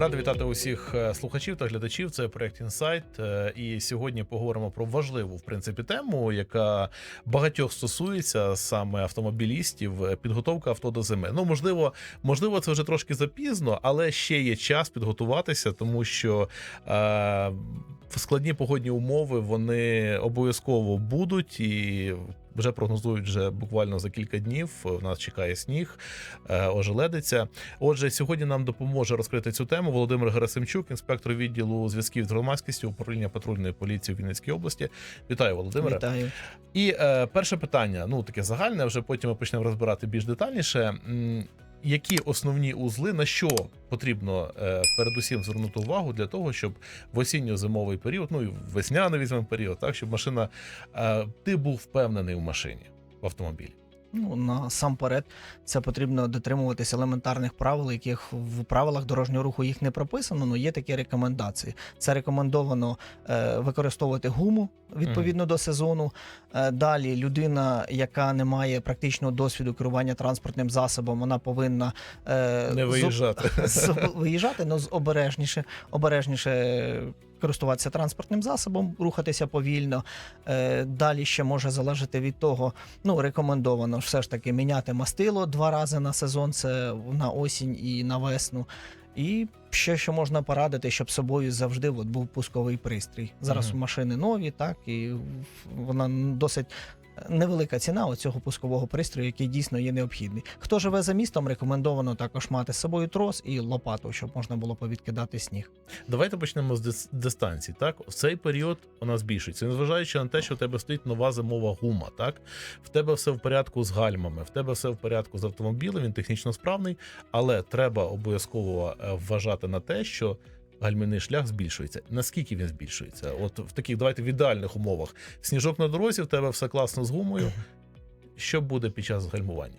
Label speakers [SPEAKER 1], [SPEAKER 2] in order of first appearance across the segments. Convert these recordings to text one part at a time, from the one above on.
[SPEAKER 1] Радий вітати усіх е, слухачів та глядачів. Це проект інсайт. Е, І сьогодні поговоримо про важливу в принципі тему, яка багатьох стосується саме автомобілістів. е, Підготовка авто до зими. Ну можливо, можливо, це вже трошки запізно, але ще є час підготуватися, тому що. Е, Складні погодні умови вони обов'язково будуть і вже прогнозують вже буквально за кілька днів. В нас чекає сніг, е, ожеледиться. Отже, сьогодні нам допоможе розкрити цю тему Володимир Герасимчук, інспектор відділу зв'язків з громадськістю управління патрульної поліції в Вінницькій області. Вітаю, Володимире.
[SPEAKER 2] Вітаю.
[SPEAKER 1] І е, перше питання, ну таке загальне, вже потім ми почнемо розбирати більш детальніше. Які основні узли на що потрібно е, передусім звернути увагу для того, щоб в осінньо-зимовий період, ну і весняний візьмемо період, так щоб машина е, ти був впевнений в машині в автомобілі.
[SPEAKER 2] Ну насамперед, це потрібно дотримуватись елементарних правил, яких в правилах дорожнього руху їх не прописано. але є такі рекомендації. Це рекомендовано е, використовувати гуму відповідно до сезону. Е, далі людина, яка не має практичного досвіду керування транспортним засобом, вона повинна е,
[SPEAKER 1] Не
[SPEAKER 2] з-
[SPEAKER 1] виїжджати.
[SPEAKER 2] з, виїжджати, але з обережніше, обережніше користуватися транспортним засобом, рухатися повільно. Е, далі ще може залежати від того, ну рекомендовано все ж таки міняти мастило два рази на сезон, це на осінь і на весну. І ще що можна порадити, щоб собою завжди от, був пусковий пристрій. Зараз
[SPEAKER 1] Мгм.
[SPEAKER 2] машини нові, так і вона досить невелика ціна оцього пускового пристрою, який дійсно є необхідний. Хто живе за містом, рекомендовано також мати з собою трос і лопату, щоб можна було повідкидати сніг.
[SPEAKER 1] Давайте почнемо з дис- дистанції. Так, в цей період вона збільшується, незважаючи на те, що в тебе стоїть нова зимова гума. Так, в тебе все в порядку з гальмами, в тебе все в порядку з автомобілем, він технічно справний, але треба обов'язково е, вважати на те, що. Гальмівний шлях збільшується. Наскільки він збільшується? От в таких давайте в ідеальних умовах. Сніжок на дорозі, в тебе все класно з гумою. Що буде під час гальмування?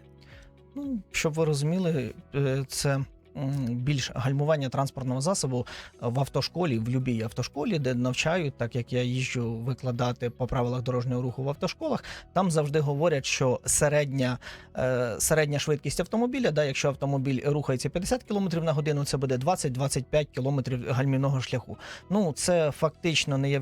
[SPEAKER 2] Ну, щоб ви розуміли, е, це більш гальмування транспортного засобу в автошколі, в будь-якій автошколі, де навчають, так як я їжджу викладати по правилах дорожнього руху в автошколах, там завжди говорять, що середня, е, середня швидкість автомобіля, да, якщо автомобіль рухається 50 км на годину, це буде 20-25 км гальмівного шляху. Ну, це фактично не є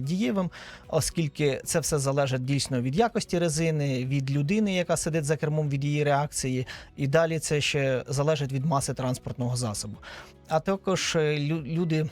[SPEAKER 2] дієвим, оскільки це все залежить дійсно від якості резини, від людини, яка сидить за кермом, від її реакції, і далі це ще залежить від маси транспортного засобу. А також е, люди,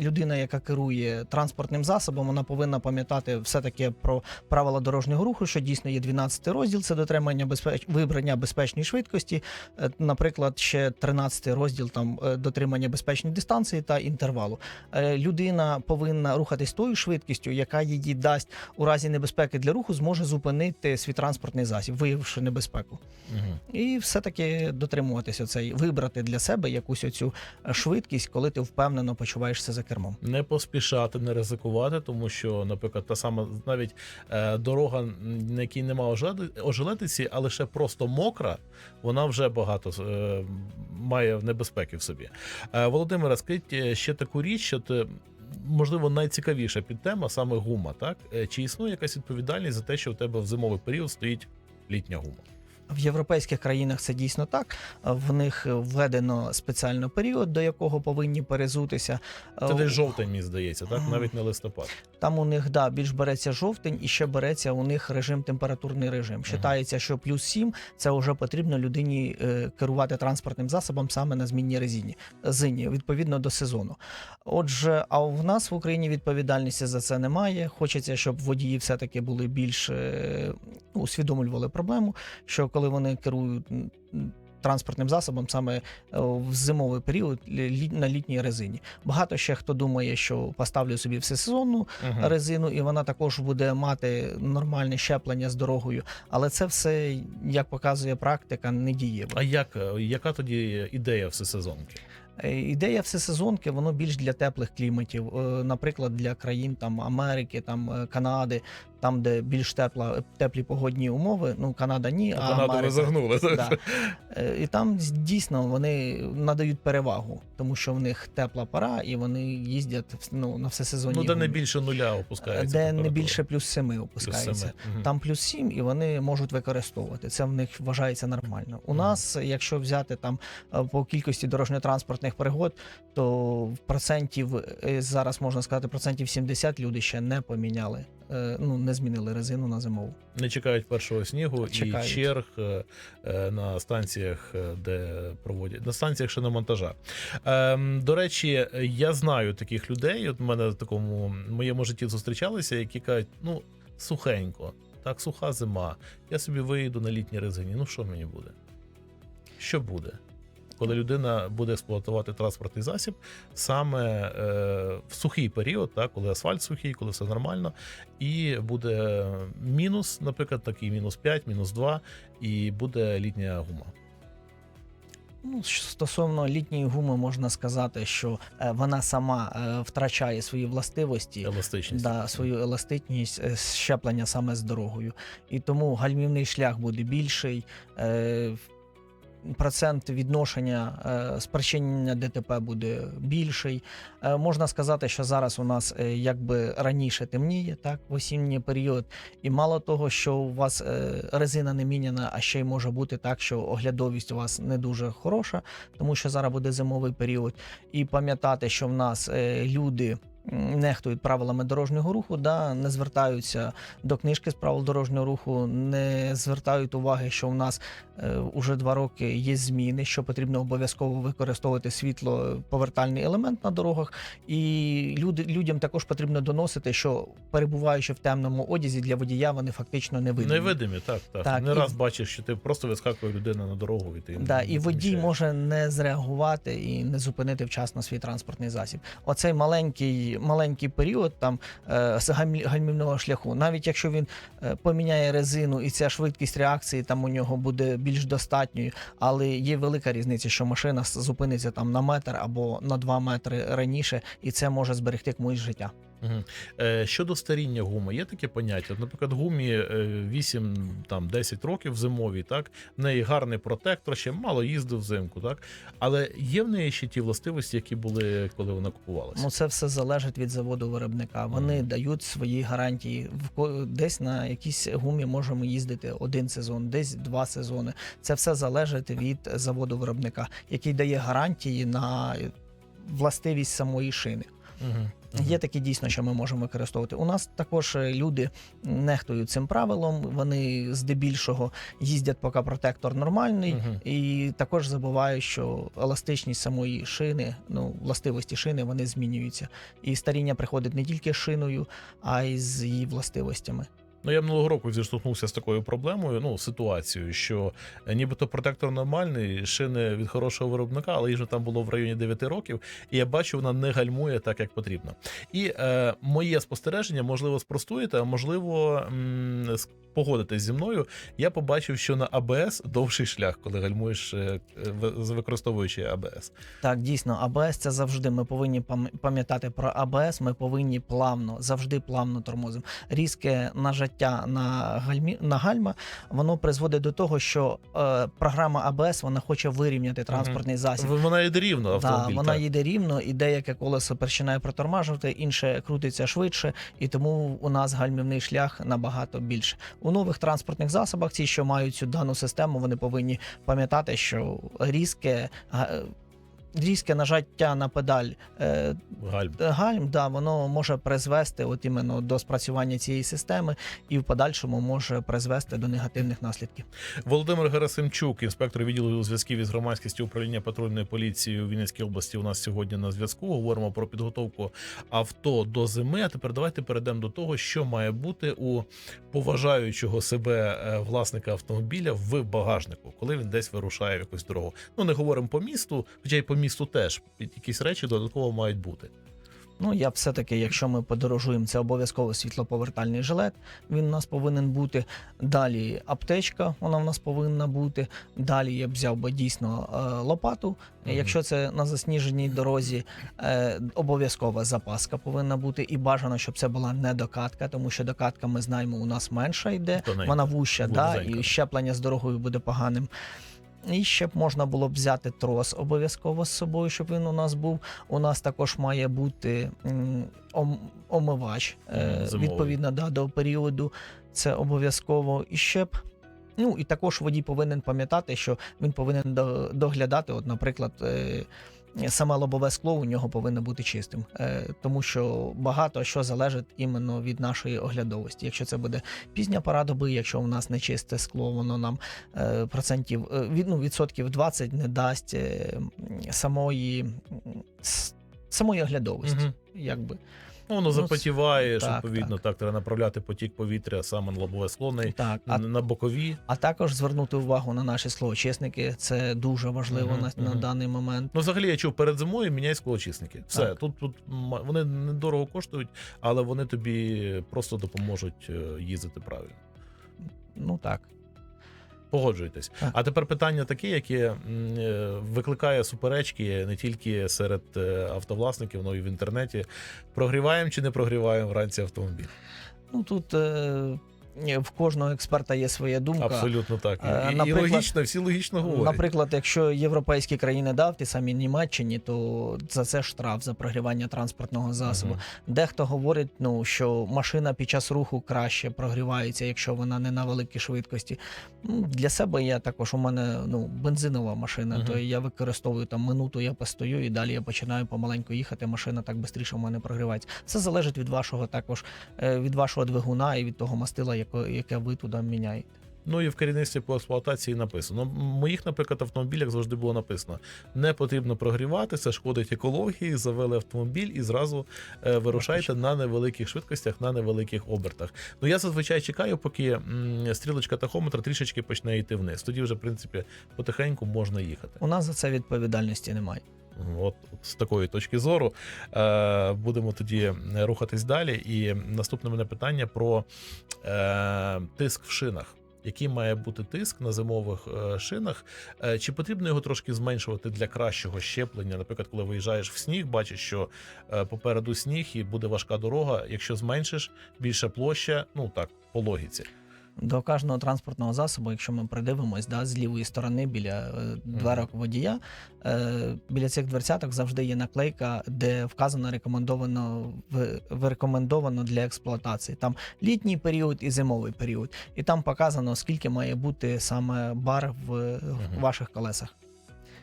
[SPEAKER 2] людина, яка керує транспортним засобом, вона повинна пам'ятати все таки про правила дорожнього руху, що дійсно є 12 розділ, це дотримання безпеч... вибрання безпечної швидкості. Е, Наприклад, ще 13 розділ там е, дотримання безпечної дистанції та інтервалу. Людина повинна рухатись тою швидкістю, яка її дасть у разі небезпеки для руху, зможе зупинити свій транспортний засіб, виявивши небезпеку.
[SPEAKER 1] Угу.
[SPEAKER 2] І все-таки дотримуватися цей, вибрати для себе якусь оцю швидкість, коли ти впевнено почуваєшся за кермом.
[SPEAKER 1] не поспішати, не ризикувати, тому що, наприклад, та сама навіть е, дорога, на якій немає ожеледиці, а лише просто мокра, вона вже багато е, має небезпеки в собі. Е, Володимире, скажіть е, ще таку річ, що ти. Можливо, найцікавіша підтема саме гума, так? Е, Чи існує якась відповідальність за те, що у тебе в зимовий період стоїть літня гума?
[SPEAKER 2] В європейських країнах це дійсно так. В них введено спеціальний період, до якого повинні перезутися.
[SPEAKER 1] Це
[SPEAKER 2] Е,
[SPEAKER 1] десь жовтень, мені здається, так? Навіть не листопад.
[SPEAKER 2] Там у них да більш береться жовтень, і ще береться у них режим температурний режим. Считається, що плюс 7 – це вже потрібно людині е, керувати транспортним засобом саме на змінній резині зині, відповідно до сезону. Отже, а в нас в Україні відповідальності за це немає. Хочеться, щоб водії все таки були більш е, усвідомлювали проблему, що коли вони керують. Транспортним засобом саме е, в зимовий період на літній резині. Багато ще хто думає, що поставлю собі всесезонну
[SPEAKER 1] Мгм.
[SPEAKER 2] резину, і вона також буде мати нормальне щеплення з дорогою. Але це все, як показує практика, не дієво.
[SPEAKER 1] А як, е, яка тоді ідея всесезонки?
[SPEAKER 2] Е, Ідея всесезонки, воно більш для теплих кліматів, наприклад, для країн там Америки, там Канади. Там, де більш тепла, теплі погодні умови. Ну, Канада ні, а
[SPEAKER 1] Канаду ви загнули.
[SPEAKER 2] Да. Е, І там дійсно вони надають перевагу, тому що в них тепла пора, і вони їздять ну, на всесезонні
[SPEAKER 1] Ну, де не більше нуля опускається.
[SPEAKER 2] де не більше плюс 7
[SPEAKER 1] Плюс
[SPEAKER 2] опускається.
[SPEAKER 1] семи. Мгм.
[SPEAKER 2] Там плюс 7, і вони можуть використовувати. Це в них вважається нормально. У нас, якщо взяти там е, по кількості дорожньо-транспортних пригод, то в процентів е, зараз можна сказати, процентів 70 люди ще не поміняли, ну не змінили резину на зимову.
[SPEAKER 1] Не чекають першого снігу
[SPEAKER 2] Чекають.
[SPEAKER 1] і черг е, е, на станціях, е, де проводять на станціях шиномонтажа. Ем, до речі, я знаю таких людей. От в мене в такому моєму житті зустрічалися, які кажуть, ну сухенько, так суха зима. Я собі виїду на літній резині. Ну що мені буде? Що буде? Коли людина буде експлуатувати транспортний засіб саме е, в сухий період, так, коли асфальт сухий, коли все нормально, і буде мінус, наприклад, такий мінус 5, мінус 2, і буде літня гума.
[SPEAKER 2] Ну, стосовно літньої гуми, можна сказати, що е, вона сама е, втрачає свої властивості.
[SPEAKER 1] Еластичність.
[SPEAKER 2] Да, свою еластичність е, щеплення саме з дорогою. І тому гальмівний шлях буде більший, процент відношення е, спричинення ДТП буде більший. Е, можна сказати, що зараз у нас е, якби раніше темніє, так, в осінній період. І мало того, що у вас резина не міняна, а ще й може бути так, що оглядовість у вас не дуже хороша, тому що зараз буде зимовий період. І пам'ятати, що в нас люди. Нехтують правилами дорожнього руху, да, не звертаються до книжки з правил дорожнього руху, не звертають уваги, що в нас е, уже два роки є зміни, що потрібно обов'язково використовувати світло повертальний елемент на дорогах. І люди, людям також потрібно доносити, що перебуваючи в темному одязі для водія, вони фактично не видимі.
[SPEAKER 1] Невидимі, так, так.
[SPEAKER 2] Так,
[SPEAKER 1] не
[SPEAKER 2] і-
[SPEAKER 1] раз бачиш, що ти просто вискакує людина на дорогу і ти
[SPEAKER 2] Да, і водій може не зреагувати і не зупинити вчасно свій транспортний засіб. Оцей маленький, маленький період там е, гальмівного шляху, навіть якщо він е, поміняє резину і ця швидкість реакції там у нього буде більш достатньою, але є велика різниця, що машина зупиниться там на метр або на два метри раніше, і це може зберегти комусь життя.
[SPEAKER 1] Е, Щодо старіння гуми, є таке поняття. Наприклад, гумі е, 8-10 років зимовій, так в неї гарний протектор, ще мало їздив взимку, так але є в неї ще ті властивості, які були, коли вона купувалася.
[SPEAKER 2] Ну, це все залежить від заводу виробника. Вони
[SPEAKER 1] Мгм.
[SPEAKER 2] дають свої гарантії. Десь на якійсь гумі можемо їздити один сезон, десь два сезони. Це все залежить від заводу виробника, який дає гарантії на властивість самої шини.
[SPEAKER 1] Мгм.
[SPEAKER 2] Є такі дійсно, що ми можемо використовувати. У нас також е, люди нехтують цим правилом. Вони здебільшого їздять, поки протектор нормальний,
[SPEAKER 1] угу.
[SPEAKER 2] і також забувають, що еластичність самої шини, ну властивості шини, вони змінюються. І старіння приходить не тільки з шиною, а й з її властивостями.
[SPEAKER 1] Ну, я минулого року зіштовхнувся з такою проблемою, ну, ситуацією, що е, нібито протектор нормальний, шини від хорошого виробника, але їй же там було в районі 9 років, і я бачу, вона не гальмує так, як потрібно. І е, моє спостереження, можливо, спростуєте, а можливо, м, погодитесь зі мною. Я побачив, що на АБС довший шлях, коли гальмуєш, е, використовуючи АБС.
[SPEAKER 2] Так, дійсно, АБС це завжди. Ми повинні пам- пам'ятати про АБС. Ми повинні плавно, завжди плавно тормозимо. Різке нажаття на гальмі на гальма воно призводить до того, що е, програма АБС вона хоче вирівняти транспортний засіб.
[SPEAKER 1] Вона йде рівно
[SPEAKER 2] Да,
[SPEAKER 1] автомобіль.
[SPEAKER 2] вона
[SPEAKER 1] так.
[SPEAKER 2] їде рівно, і деяке колесо починає протормажувати, інше крутиться швидше, і тому у нас гальмівний шлях набагато більше. У нових транспортних засобах, ці, що мають цю дану систему, вони повинні пам'ятати, що різке. Різке нажаття на педаль е,
[SPEAKER 1] Гальм.
[SPEAKER 2] гальм, да, воно може призвести от іменно до спрацювання цієї системи і в подальшому може призвести до негативних наслідків.
[SPEAKER 1] Володимир Герасимчук, інспектор відділу зв'язків із громадськістю управління патрульної поліції у Вінницькій області. У нас сьогодні на зв'язку. Говоримо про підготовку авто до зими. А тепер давайте перейдемо до того, що має бути у поважаючого себе е, власника автомобіля в багажнику, коли він десь вирушає в якусь дорогу. Ну не говоримо по місту, хоча й по місту теж якісь речі додатково мають бути.
[SPEAKER 2] Ну, я все-таки, якщо ми подорожуємо, це обов'язково світлоповертальний жилет. Він у нас повинен бути. Далі аптечка, вона в нас повинна бути. Далі я б взяв би дійсно е, лопату.
[SPEAKER 1] Мгм.
[SPEAKER 2] Якщо це на засніженій дорозі, е, обов'язкова запаска повинна бути. І бажано, щоб це була не докатка, тому що докатка, ми знаємо, у нас менша йде. Вона вуща, да, і щеплення з дорогою буде поганим. І ще б можна було б взяти трос обов'язково з собою, щоб він у нас був. У нас також має бути ом- омивач е,
[SPEAKER 1] зимовий.
[SPEAKER 2] відповідно да, до періоду. Це обов'язково. І ще б. Ну і також водій повинен пам'ятати, що він повинен доглядати. От, наприклад, е, саме лобове скло у нього повинно бути чистим, е, тому що багато що залежить іменно від нашої оглядовості. Якщо це буде пізня пора доби, якщо у нас не чисте скло, воно нам е, процентів е, від ну, відсотків 20 не дасть самої, самої оглядовості.
[SPEAKER 1] Мгм.
[SPEAKER 2] Якби
[SPEAKER 1] Ну, Воно
[SPEAKER 2] Ну,
[SPEAKER 1] запотіває,
[SPEAKER 2] так,
[SPEAKER 1] відповідно, так. треба направляти потік повітря саме на лобове скло, не
[SPEAKER 2] так. А,
[SPEAKER 1] на бокові.
[SPEAKER 2] а також звернути увагу на наші склоочисники. Це дуже важливо
[SPEAKER 1] Мгм,
[SPEAKER 2] на, на даний момент.
[SPEAKER 1] Ну, взагалі, я чув перед зимою міняй склоочисники. Все,
[SPEAKER 2] Так.
[SPEAKER 1] тут, тут вони недорого коштують, але вони тобі просто допоможуть е, їздити правильно.
[SPEAKER 2] Ну так.
[SPEAKER 1] Погоджуйтесь.
[SPEAKER 2] Так.
[SPEAKER 1] А тепер питання таке, яке е, викликає суперечки не тільки серед е, автовласників, але й в інтернеті. Прогріваємо чи не прогріваємо вранці автомобіль?
[SPEAKER 2] Ну тут е, в кожного експерта є своя думка.
[SPEAKER 1] Абсолютно так. І,
[SPEAKER 2] Е,
[SPEAKER 1] і- і логічно, всі логічно говорять.
[SPEAKER 2] Наприклад, якщо європейські країни дав ті самі Німеччині, то за це штраф за прогрівання транспортного засобу.
[SPEAKER 1] Мгм.
[SPEAKER 2] Дехто говорить, ну що машина під час руху краще прогрівається, якщо вона не на великій швидкості. Для себе я також у мене ну бензинова машина,
[SPEAKER 1] Мгм.
[SPEAKER 2] то я використовую там минуту, я постою і далі я починаю помаленьку їхати. Машина так швидше в мене прогрівається. Все залежить від вашого також е, від вашого двигуна і від того мастила, яке ви туди міняєте.
[SPEAKER 1] Ну і в керівництві по експлуатації написано. В моїх, наприклад, автомобілях завжди було написано: не потрібно прогрівати, це шкодить екології. Завели автомобіль і зразу е, вирушайте на невеликих швидкостях, на невеликих обертах. Ну я зазвичай чекаю, поки стрілочка тахометра трішечки почне йти вниз. Тоді вже, в принципі, потихеньку можна їхати.
[SPEAKER 2] У нас за це відповідальності немає.
[SPEAKER 1] От, от з такої точки зору е, будемо тоді рухатись далі. І наступне мене питання про е, тиск в шинах. Який має бути тиск на зимових е, шинах? Е, чи потрібно його трошки зменшувати для кращого щеплення? Наприклад, коли виїжджаєш в сніг, бачиш, що е, попереду сніг і буде важка дорога. Якщо зменшиш більша площа, ну так, по логіці.
[SPEAKER 2] До кожного транспортного засобу, якщо ми придивимось, да, з лівої сторони біля е, дверок водія, е, біля цих дверцяток завжди є наклейка, де вказано рекомендовано в, рекомендовано для експлуатації. Там літній період і зимовий період. І там показано, скільки має бути саме бар в, в ваших колесах.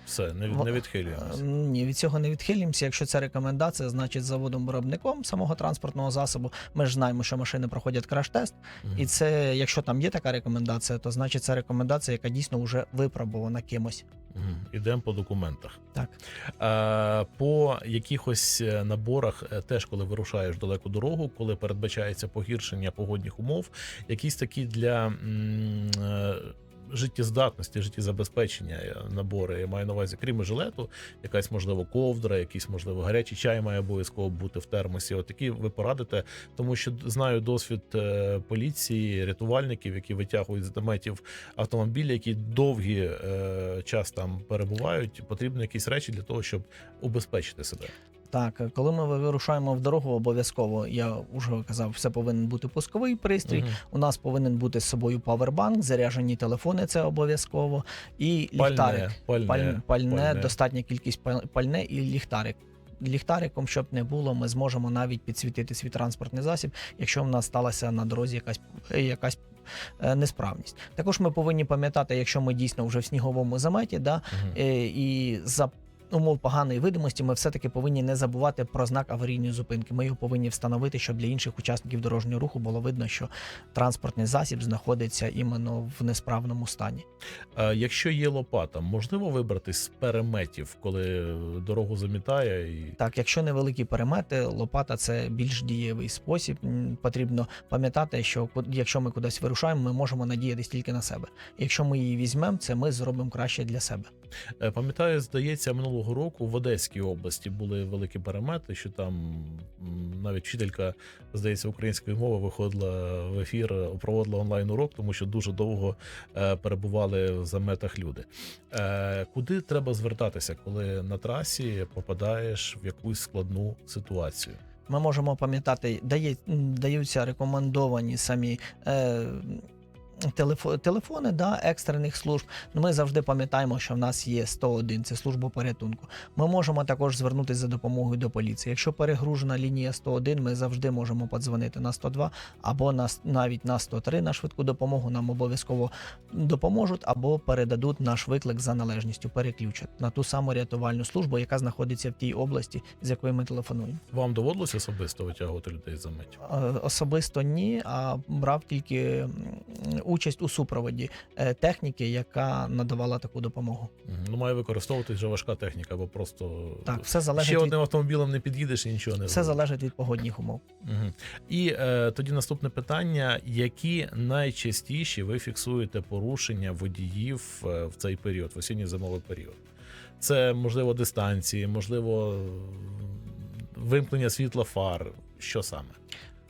[SPEAKER 1] Все, не,
[SPEAKER 2] В-
[SPEAKER 1] не відхилюємося.
[SPEAKER 2] Е, Ні, від цього не відхилімося. Якщо це рекомендація, значить заводом-виробником самого транспортного засобу. Ми ж знаємо, що машини проходять краш-тест. І це, якщо там є така рекомендація, то значить це рекомендація, яка дійсно вже випробована кимось.
[SPEAKER 1] Ідемо по документах.
[SPEAKER 2] Так.
[SPEAKER 1] Е, По якихось е, наборах, теж коли вирушаєш далеку дорогу, коли передбачається погіршення погодних умов, якісь такі для м, життєздатності, життєзабезпечення е, набори. Я маю на увазі, крім жилету, якась можливо ковдра, якийсь можливо гарячий чай має обов'язково бути в термосі. От такі ви порадите, тому що знаю досвід е, поліції, рятувальників, які витягують з наметів автомобілі, які довгі е, час там перебувають. Потрібні якісь речі для того, щоб убезпечити себе.
[SPEAKER 2] Так, коли ми вирушаємо в дорогу, обов'язково я вже казав, все повинен бути пусковий пристрій.
[SPEAKER 1] Мгм.
[SPEAKER 2] У нас повинен бути з собою павербанк, заряджені телефони, це обов'язково, і ліхтарик.
[SPEAKER 1] Пальне, пальне,
[SPEAKER 2] пальне,
[SPEAKER 1] пальне.
[SPEAKER 2] достатня кількість пальне і ліхтарик. Ліхтариком, щоб не було, ми зможемо навіть підсвітити свій транспортний засіб, якщо в нас сталася на дорозі якась, е, якась е, несправність. Також ми повинні пам'ятати, якщо ми дійсно вже в сніговому заметі, да, е, і за умов поганої видимості, ми все-таки повинні не забувати про знак аварійної зупинки. Ми його повинні встановити, щоб для інших учасників дорожнього руху було видно, що транспортний засіб знаходиться іменно в несправному стані.
[SPEAKER 1] А якщо є лопата, можливо вибратись з переметів, коли дорогу замітає і
[SPEAKER 2] Так, якщо невеликі перемети, лопата це більш дієвий спосіб. Потрібно пам'ятати, що якщо ми кудись вирушаємо, ми можемо надіятись тільки на себе. Якщо ми її візьмемо, це ми зробимо краще для себе.
[SPEAKER 1] Е, Пам'ятаю, здається, минулого минулого року в Одеській області були великі перемети, що там навіть вчителька, здається, української мови виходила в ефір, проводила онлайн урок, тому що дуже довго е, перебували в заметах люди. Е, Куди треба звертатися, коли на трасі попадаєш в якусь складну ситуацію?
[SPEAKER 2] Ми можемо пам'ятати, дає, даються рекомендовані самі. Е, телефони да, екстрених служб. Ну, Ми завжди пам'ятаємо, що в нас є 101, це служба порятунку. Ми можемо також звернутися за допомогою до поліції. Якщо перегружена лінія 101, ми завжди можемо подзвонити на 102 або на, навіть на 103 на швидку допомогу. Нам обов'язково допоможуть або передадуть наш виклик за належністю, переключать на ту саму рятувальну службу, яка знаходиться в тій області, з якої ми телефонуємо.
[SPEAKER 1] Вам доводилось особисто витягувати людей з заметів?
[SPEAKER 2] Е, Особисто ні, а брав тільки участь у супроводі е, техніки, яка надавала таку допомогу.
[SPEAKER 1] Ну, має використовуватись вже важка техніка, бо просто
[SPEAKER 2] Так, все залежить
[SPEAKER 1] ще
[SPEAKER 2] від
[SPEAKER 1] одним автомобілем не під'їдеш і нічого не
[SPEAKER 2] все
[SPEAKER 1] зробиш.
[SPEAKER 2] залежить від погодних умов.
[SPEAKER 1] Мгм. І е, тоді наступне питання: які найчастіші ви фіксуєте порушення водіїв е, в цей період, в осінньо-зимовий період? Це можливо дистанції, можливо, вимкнення світла фар. Що саме?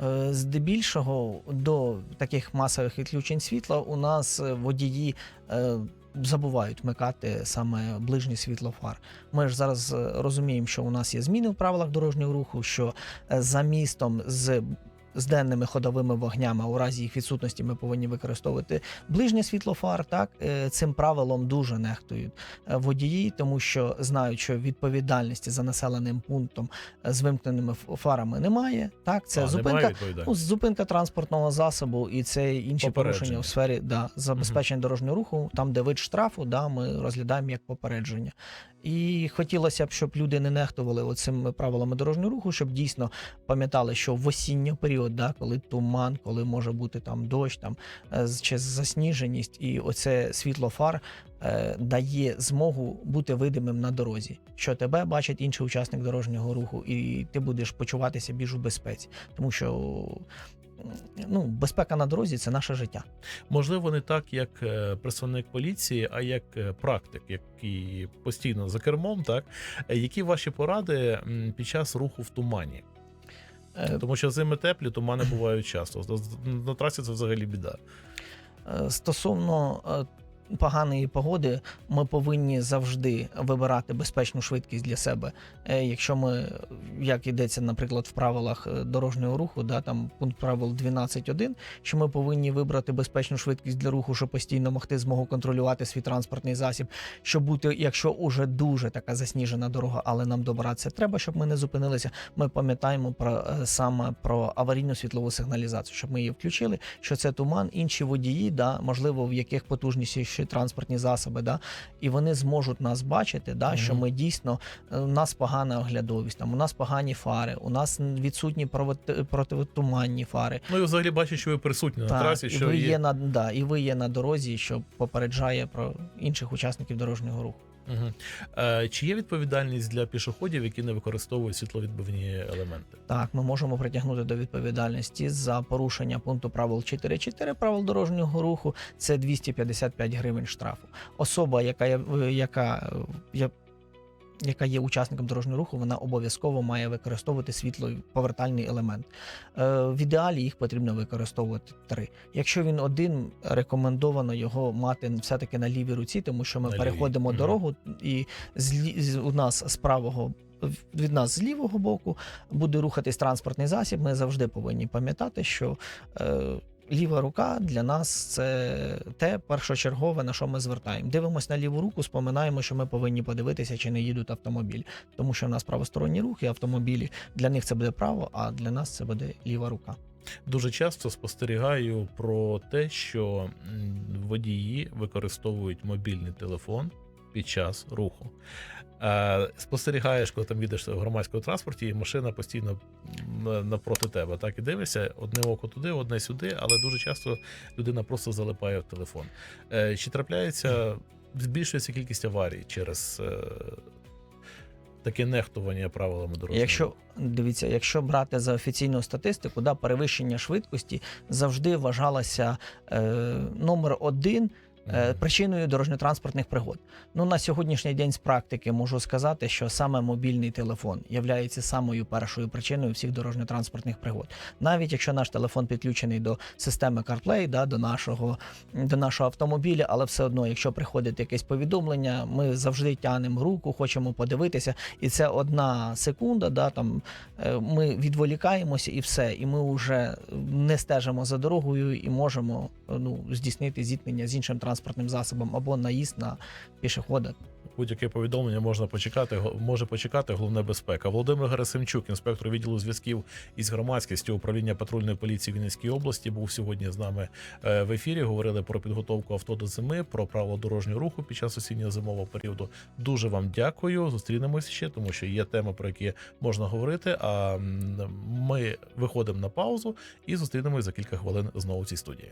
[SPEAKER 2] Е, Здебільшого до таких масових відключень світла у нас е, водії. е, Забувають вмикати саме ближнє світло фар. Ми ж зараз розуміємо, що у нас є зміни в правилах дорожнього руху, що за містом з, з денними ходовими вогнями, у разі їх відсутності, ми повинні використовувати ближнє світло фар. Так Е, цим правилом дуже нехтують е, водії, тому що знають, що відповідальності за населеним пунктом е, з вимкненими фарами немає. Так, це
[SPEAKER 1] а,
[SPEAKER 2] зупинка. Ну, зупинка транспортного засобу і це інші порушення у сфері да, забезпечення дорожнього руху. Там, де вид штрафу, да, ми розглядаємо як попередження. І хотілося б, щоб люди не нехтували цими правилами дорожнього руху, щоб дійсно пам'ятали, що в осінній період, да, коли туман, коли може бути там дощ, там е, чи засніженість, і оце світло фар е, дає змогу бути видимим на дорозі, що тебе бачить інший учасник дорожнього руху, і ти будеш почуватися більш у безпеці, тому що ну, безпека на дорозі це наше життя.
[SPEAKER 1] Можливо, не так, як е, представник поліції, а як е, практик, який постійно за кермом. Так Е, які ваші поради під час руху в тумані? Тому що зими теплі, тумани бувають часто. На- трасі це взагалі біда.
[SPEAKER 2] Стосовно поганої погоди, ми повинні завжди вибирати безпечну швидкість для себе. Е, Якщо ми, як йдеться, наприклад, в правилах е, дорожнього руху, да, там пункт правил 12.1, що ми повинні вибрати безпечну швидкість для руху, щоб постійно могти змогу контролювати свій транспортний засіб, щоб бути, якщо уже дуже така засніжена дорога, але нам добратися треба, щоб ми не зупинилися. Ми пам'ятаємо про е, саме про аварійну світлову сигналізацію, щоб ми її включили, що це туман, інші водії, да, можливо, в яких потужніші транспортні засоби, да, і вони зможуть нас бачити, да, що ми дійсно е, у нас погана оглядовість, там у нас погані фари, у нас відсутні проти- протитуманні фари.
[SPEAKER 1] Ну і взагалі бачить, що ви присутні на
[SPEAKER 2] трасі,
[SPEAKER 1] трасі,
[SPEAKER 2] і ви
[SPEAKER 1] є.
[SPEAKER 2] є на да, і ви є на дорозі, що попереджає про інших учасників дорожнього руху.
[SPEAKER 1] Угу. Е, чи є відповідальність для пішоходів, які не використовують світловідбивні елементи?
[SPEAKER 2] Так, ми можемо притягнути до відповідальності за порушення пункту правил 4.4 правил дорожнього руху. Це 255 гривень штрафу. Особа, яка є, яка, є- яка є учасником дорожнього руху, вона обов'язково має використовувати світлоповертальний елемент. Е, в ідеалі їх потрібно використовувати три. Якщо він один, рекомендовано його мати все-таки на лівій руці, тому що ми
[SPEAKER 1] На
[SPEAKER 2] переходимо
[SPEAKER 1] Мгм.
[SPEAKER 2] дорогу, і з- у нас з правого від нас з лівого боку буде рухатись транспортний засіб. Ми завжди повинні пам'ятати, що е, ліва рука для нас це те першочергове, на що ми звертаємо. Дивимось на ліву руку, споминаємо, що ми повинні подивитися, чи не їдуть автомобілі, тому що в нас правосторонні рухи, автомобілі для них це буде право, а для нас це буде ліва рука.
[SPEAKER 1] Дуже часто спостерігаю про те, що водії використовують мобільний телефон під час руху. Е, Спостерігаєш, коли там їдеш в громадському транспорті, і машина постійно напроти тебе. Так і дивишся, одне око туди, одне сюди, але дуже часто людина просто залипає в телефон. Е, Чи трапляється, збільшується кількість аварій через е, таке нехтування правилами дорожнього?
[SPEAKER 2] Якщо дивіться, якщо брати за офіційну статистику, да, перевищення швидкості завжди вважалося е, номер один причиною дорожньо-транспортних пригод. Ну на сьогоднішній день з практики можу сказати, що саме мобільний телефон є самою першою причиною всіх дорожньо-транспортних пригод. Навіть якщо наш телефон підключений до системи CarPlay, да, до нашого до нашого автомобіля, але все одно, якщо приходить якесь повідомлення, ми завжди тягнемо руку, хочемо подивитися, і це одна секунда. Да, там е, ми відволікаємося і все, і ми вже не стежимо за дорогою і можемо е, ну, здійснити зіткнення з іншим транспортним засобом або наїзд на пішохода.
[SPEAKER 1] Будь-яке повідомлення можна почекати, може почекати головне безпека. Володимир Герасимчук, інспектор відділу зв'язків із громадськістю управління патрульної поліції Вінницької області, був сьогодні з нами е, в ефірі. Говорили про підготовку авто до зими, про правила дорожнього руху під час осінньо зимового періоду. Дуже вам дякую. Зустрінемось ще, тому що є теми, про які можна говорити. А ми виходимо на паузу і зустрінемось за кілька хвилин знову в цій студії.